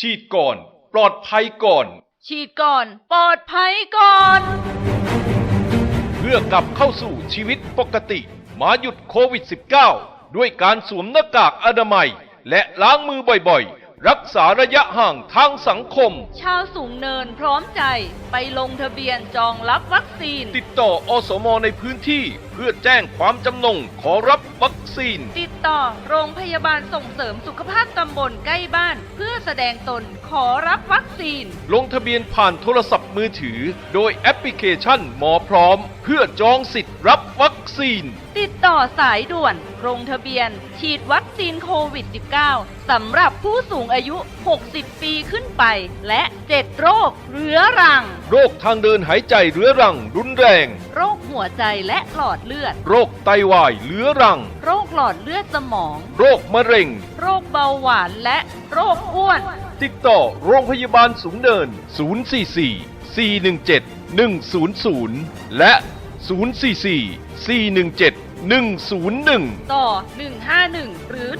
ฉีดก่อน ปลอดภัยก่อน ฉีดก่อน ปลอดภัยก่อน เพื่อกลับเข้าสู่ชีวิตปกติ มาหยุดโควิด -19 ด้วยการสวมหน้ากากอนามัย และล้างมือบ่อยๆ รักษาระยะห่างทางสังคม ชาวสูงเนินพร้อมใจไปลงทะเบียนจองรับวัคซีน ติดต่ออสมในพื้นที่เพื่อแจ้งความจำนงขอรับวัคซีน ติดต่อโรงพยาบาลส่งเสริมสุขภาพตำบลใกล้บ้าน เพื่อแสดงตนขอรับวัคซีน ลงทะเบียนผ่านโทรศัพท์มือถือ โดยแอปพลิเคชันหมอพร้อมเพื่อจองสิทธิ์รับวัคซีน ติดต่อสายด่วนลงทะเบียน ฉีดวัคซีนโควิด -19 สำหรับผู้สูงอายุ 60 ปีขึ้นไป และ 7 โรคเรื้อรัง โรคทางเดินหายใจเรื้อรังรุนแรง โรคหัวใจและหลอดเลือด โรคไตวายเรื้อรัง โรคหลอดเลือดสมอง โรคมะเร็ง โรคเบาหวานและโรคอ้วน ติดต่อโรงพยาบาลสูงเนิน 044 417 100 และ 044 417 101 ต่อ 151 หรือ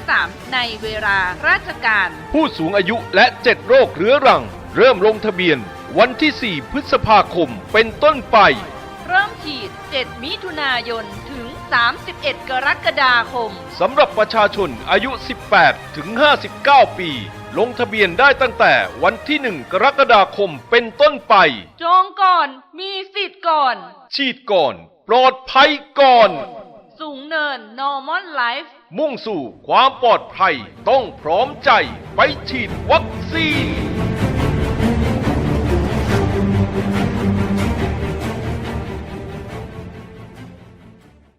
153 ในเวลาราชการ ผู้สูงอายุและ 7 โรคเรื้อรัง เริ่มลงทะเบียนวันที่ 4 พฤษภาคมเป็นต้นไป เริ่มฉีด 7 มิถุนายนถึง 31 กรกฎาคม สำหรับประชาชนอายุ 18 ถึง 59 ปี ลงทะเบียนได้ตั้งแต่วันที่ 1 กรกฎาคมเป็นต้นไป จองก่อนมีสิทธิ์ก่อน ฉีดก่อน ปลอดภัยก่อน สูงเนิน Normal Life มุ่งสู่ความปลอดภัยต้องพร้อมใจไปฉีดวัคซีน